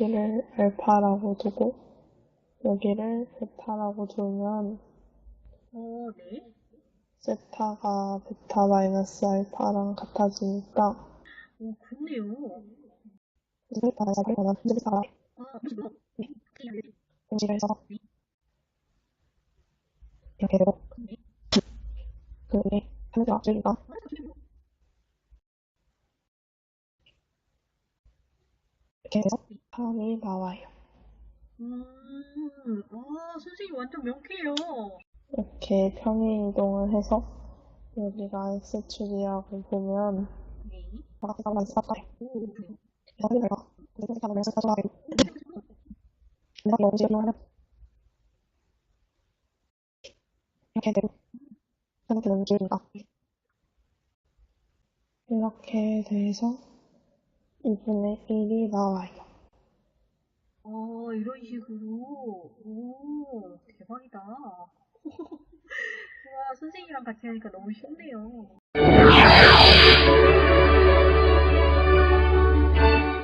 여기를 알파라고 두고 여기를 베타라고 두면 어, 네. 세타가 베타 마이너스 알파랑 같아지니까 오, 그렇네요. 베타가 아, 해서 이렇게 되고 네. 그게 하늘이 앞줄기가 아, 그렇네요. 이렇게 돼서 3이 나와요. 음, 아, 선생님 완전 명쾌해요. 이렇게 평행 이동을 해서 여기가 X축이라고 보면 네. 오, 무슨 내가 너무 이렇게 되고 이렇게 되는 이렇게 돼서 2분의 1이 나와요. 아, 이런 식으로. 오, 대박이다. 와, 선생님이랑 같이 하니까 너무 쉽네요.